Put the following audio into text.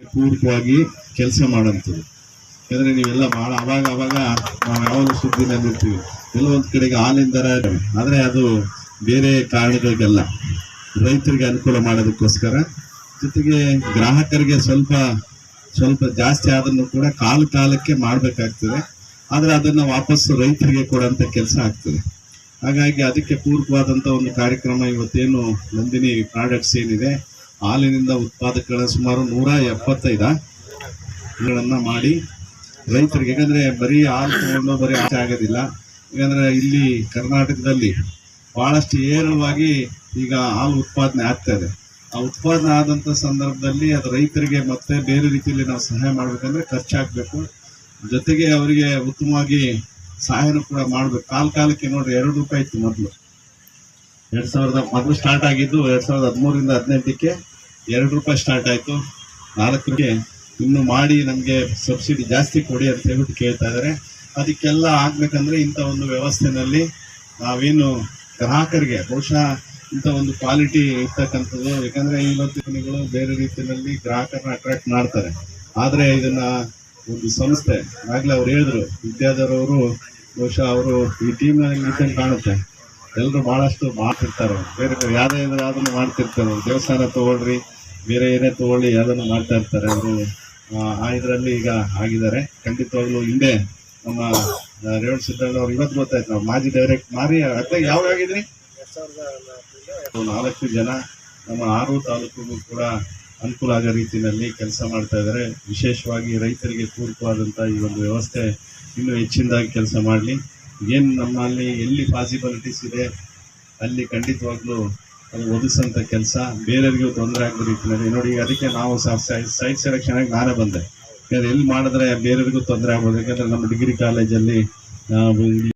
ಪೂರ್ವಕವಾಗಿ ಕೆಲಸ ಮಾಡೋಂಥದ್ದು ಯಾಕಂದರೆ ನೀವೆಲ್ಲ ಬಹಳ ಅವಾಗ ಅವಾಗ ನಾವು ಯಾವಾಗ ಸುದ್ದಿನಲ್ಲಿ ಇರ್ತೀವಿ ಒಂದ್ ಕಡೆಗೆ ಹಾಲಿನ ದರ. ಆದ್ರೆ ಅದು ಬೇರೆ ಕಾರಣಗಳಿಗೆಲ್ಲ. ರೈತರಿಗೆ ಅನುಕೂಲ ಮಾಡೋದಕ್ಕೋಸ್ಕರ. ಜೊತೆಗೆ ಗ್ರಾಹಕರಿಗೆ ಸ್ವಲ್ಪ ಸ್ವಲ್ಪ ಜಾಸ್ತಿ ಆದ್ರೂ ಕೂಡ ಕಾಲ ಕಾಲಕ್ಕೆ ಮಾಡಬೇಕಾಗ್ತದೆ. ಆದರೆ ಅದನ್ನ ವಾಪಸ್ಸು ರೈತರಿಗೆ ಕೊಡೋಂಥ ಕೆಲಸ ಆಗ್ತದೆ. ಹಾಗಾಗಿ ಅದಕ್ಕೆ ಪೂರಕವಾದಂಥ ಒಂದು ಕಾರ್ಯಕ್ರಮ ಇವತ್ತೇನು ನಂದಿನಿ ಪ್ರಾಡಕ್ಟ್ಸ್ ಏನಿದೆ ಹಾಲಿನಿಂದ ಉತ್ಪಾದಕಗಳ ಸುಮಾರು ನೂರ ಎಪ್ಪತ್ತೈದ ಮಾಡಿ ರೈತರಿಗೆ, ಯಾಕಂದರೆ ಬರೀ ಹಾಲು ತಗೊಂಡು ಬರೀ ಆಸೆ ಆಗೋದಿಲ್ಲ. ಯಾಕಂದರೆ ಇಲ್ಲಿ ಕರ್ನಾಟಕದಲ್ಲಿ ಬಹಳಷ್ಟು ಏರಳವಾಗಿ ಈಗ ಹಾಲು ಉತ್ಪಾದನೆ ಆಗ್ತಾ ಇದೆ. ಆ ಉತ್ಪಾದನೆ ಆದಂತ ಸಂದರ್ಭದಲ್ಲಿ ಅದು ರೈತರಿಗೆ ಮತ್ತೆ ಬೇರೆ ರೀತಿಯಲ್ಲಿ ನಾವು ಸಹಾಯ ಮಾಡ್ಬೇಕಂದ್ರೆ ಖರ್ಚಾಗಬೇಕು. ಜೊತೆಗೆ ಅವರಿಗೆ ಉತ್ತಮವಾಗಿ ಸಹಾಯನೂ ಕೂಡ ಮಾಡಬೇಕು. ಕಾಲ ಕಾಲಕ್ಕೆ ನೋಡಿರಿ ಎರಡು ರೂಪಾಯಿ ಇತ್ತು ಮೊದಲು. ಎರಡ್ ಸಾವಿರದ ಮೊದಲು ಸ್ಟಾರ್ಟ್ ಆಗಿದ್ದು ಎರಡು ಸಾವಿರದ ಹದಿಮೂರಿಂದ ಹದಿನೆಂಟಕ್ಕೆ ಎರಡು ರೂಪಾಯಿ ಸ್ಟಾರ್ಟ್ ಆಯಿತು. ನಾಲ್ಕರಿಗೆ ಇನ್ನು ಮಾಡಿ ನಮಗೆ ಸಬ್ಸಿಡಿ ಜಾಸ್ತಿ ಕೊಡಿ ಅಂತ ಹೇಳ್ಬಿಟ್ಟು ಕೇಳ್ತಾ ಇದ್ದಾರೆ ಅದಕ್ಕೆಲ್ಲ ಆಗಬೇಕಂದ್ರೆ ಇಂಥ ಒಂದು ವ್ಯವಸ್ಥೆನಲ್ಲಿ ನಾವೇನು ಗ್ರಾಹಕರಿಗೆ ಬಹುಶಃ ಇಂಥ ಒಂದು ಕ್ವಾಲಿಟಿ ಇರ್ತಕ್ಕಂಥದ್ದು. ಯಾಕಂದರೆ ಈ ಕಂಪನಿಗಳು ಬೇರೆ ರೀತಿಯಲ್ಲಿ ಗ್ರಾಹಕರನ್ನ ಅಟ್ರಾಕ್ಟ್ ಮಾಡ್ತಾರೆ. ಆದರೆ ಇದನ್ನು ಒಂದು ಸಂಸ್ಥೆ ಆಗಲೇ ಅವ್ರು ಹೇಳಿದ್ರು. ವಿದ್ಯಾಧರವರು ಬಹುಶಃ ಅವರು ಈ ಟೀಮ್ನಲ್ಲಿ ಕಾಣುತ್ತೆ. ಎಲ್ಲರೂ ಬಹಳಷ್ಟು ಮಾಡ್ತಿರ್ತಾರೆ ಬೇರೆ ಬೇರೆ ಯಾವ್ದೇ ಅದನ್ನು ಮಾಡ್ತಿರ್ತಾರೆ. ದೇವಸ್ಥಾನ ತಗೊಳ್ರಿ, ಬೇರೆ ಏನೇ ತಗೊಳ್ಳಿ ಯಾವ್ದನ್ನು ಮಾಡ್ತಾ ಇರ್ತಾರೆ ಅವರು. ಆ ಇದರಲ್ಲಿ ಈಗ ಆಗಿದ್ದಾರೆ. ಖಂಡಿತವಾಗ್ಲೂ ಹಿಂದೆ ನಮ್ಮ ರೇವಣ ಸಿದ್ದಣ್ಣ ಅವ್ರು ಇವತ್ತು ಗೊತ್ತಾಯ್ತು. ನಾವು ಮಾಜಿ ಡೈರೆಕ್ಟ್ ಮಾರಿ ಅತ್ತೆ ಯಾವಾಗ ಆಗಿದ್ರಿ? ನಾಲ್ಕು ಜನ ನಮ್ಮ ಆರು ತಾಲೂಕಿಗೂ ಕೂಡ ಅನುಕೂಲ ಆಗೋ ರೀತಿಯಲ್ಲಿ ಕೆಲಸ ಮಾಡ್ತಾ ಇದ್ದಾರೆ. ವಿಶೇಷವಾಗಿ ರೈತರಿಗೆ ಪೂರಕವಾದಂಥ ಈ ಒಂದು ವ್ಯವಸ್ಥೆ ಇನ್ನೂ ಹೆಚ್ಚಿನದಾಗಿ ಕೆಲಸ ಮಾಡಲಿ. ಏನು ನಮ್ಮಲ್ಲಿ ಎಲ್ಲಿ ಪಾಸಿಬಿಲಿಟೀಸ್ ಇದೆ, ಅಲ್ಲಿ ಖಂಡಿತವಾಗ್ಲೂ ಅದು ಒದಗಿಸೋಂಥ ಕೆಲಸ. ಬೇರೆಯವ್ರಿಗೂ ತೊಂದರೆ ಆಗೋ ರೀತಿಯಲ್ಲಿ ನೋಡಿ, ಅದಕ್ಕೆ ನಾವು ಸೈಟ್ ಸೆಲೆಕ್ಷನ್ ಆಗಿ ನಾನೇ ಬಂದೆ. ಯಾಕಂದರೆ ಎಲ್ಲಿ ಮಾಡಿದ್ರೆ ಬೇರೆಯವ್ರಿಗೂ ತೊಂದರೆ ಆಗ್ಬೋದು. ಯಾಕಂದರೆ ನಮ್ಮ ಡಿಗ್ರಿ ಕಾಲೇಜಲ್ಲಿ